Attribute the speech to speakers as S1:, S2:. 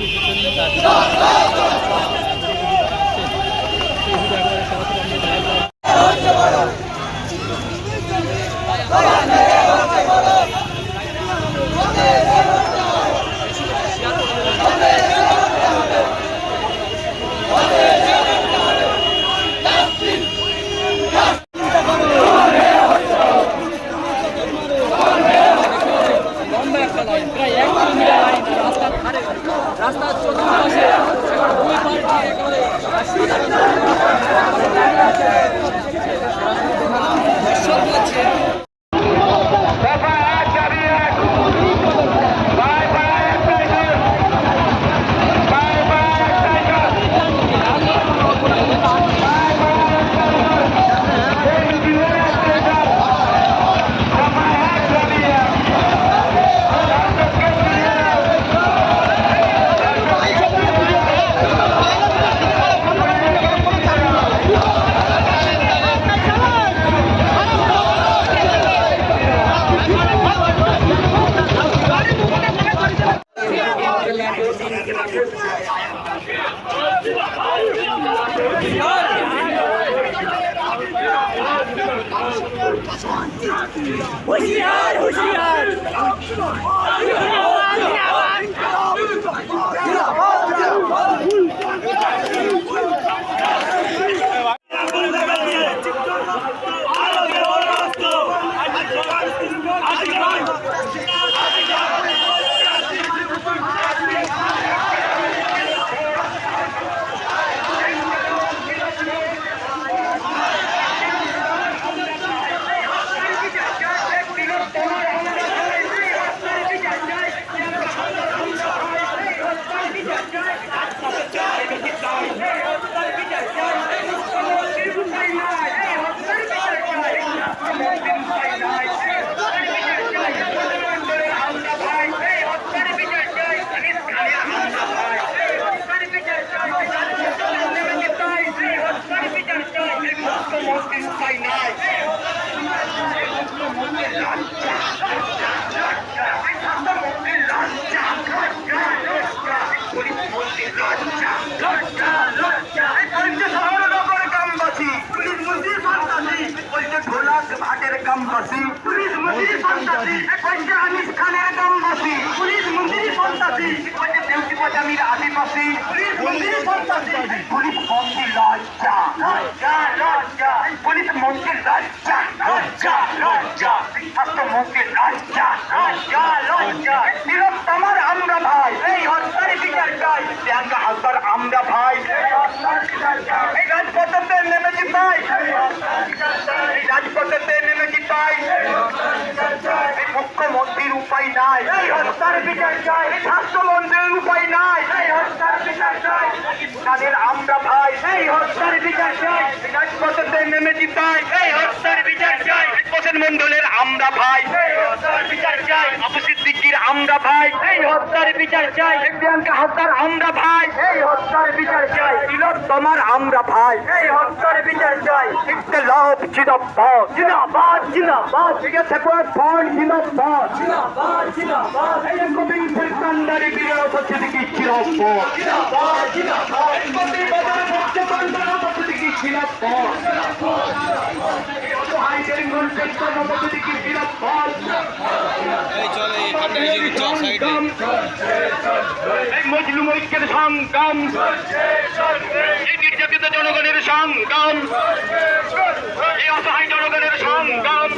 S1: মুক্তির
S2: 我支援，我支援，পজামির আদিবাসী পুলিশ মন্ত্রী সন্ত্রাসী পুলিশ মন্ত্রী লজ্জা লজ্জা পুলিশ মন্ত্রী লজ্জা লজ্জা লজ্জা স্বাস্থ্য মন্ত্রী লজ্জা লজ্জা লজ্জা তিলোত্তমার আমরা ভাই। এই হত্যার বিচার চাই। ব্যাংক হাসার আমরা ভাই। এই হত্যার বিচার চাই। এই রাজপথে নেমেছি ভাই। এই রাজপথে নেমেছি এই মুখ্যমন্ত্রীর উপায় নাই। এই হত্যার বিচার চাই। স্বাস্থ্যমন্ত্রীর উপায় নাই। এই হত্যার বিচার চাই। তাদের আমরা ভাই। এই হত্যার বিচার চাই। রাজপথে নেমেছি তাই। এই হত্যার বিচার চাই। প্রসেন মন্ডলের আমরা ভাই। এই হত্যার সিদ্দিকির আমরা ভাই। এই হত্যার বিচার চাই। প্রিয়াঙ্কা হত্যার আমরা ভাই। এই হত্যার বিচার চাই। তিলোত্তমার আমরা ভাই। এই হত্যার বিচার চাই। ইনকলাব জিন্দাবাদ জিন্দাবাদ জিন্দাবাদ আছে পর পর জিন্দাবাদ জিন্দাবাদ জিন্দাবাদ এই কবি ফিরকান্দারি বিরোধ সিদ্দিকি জিন্দাবাদ জিন্দাবাদ জিন্দাবাদ এই কবি বাজার মুক্তি বন্দর সিদ্দিকি জিন্দাবাদ জিন্দাবাদ এই অসহায়দের মধ্যে কর্ম সিদ্দিকি জিন্দাবাদ এই মজলুম ঐক্যের সংগ্রাম। এই নির্যাতিত জনগণের সংগ্রাম। এই অসহায় জনগণের সংগ্রাম।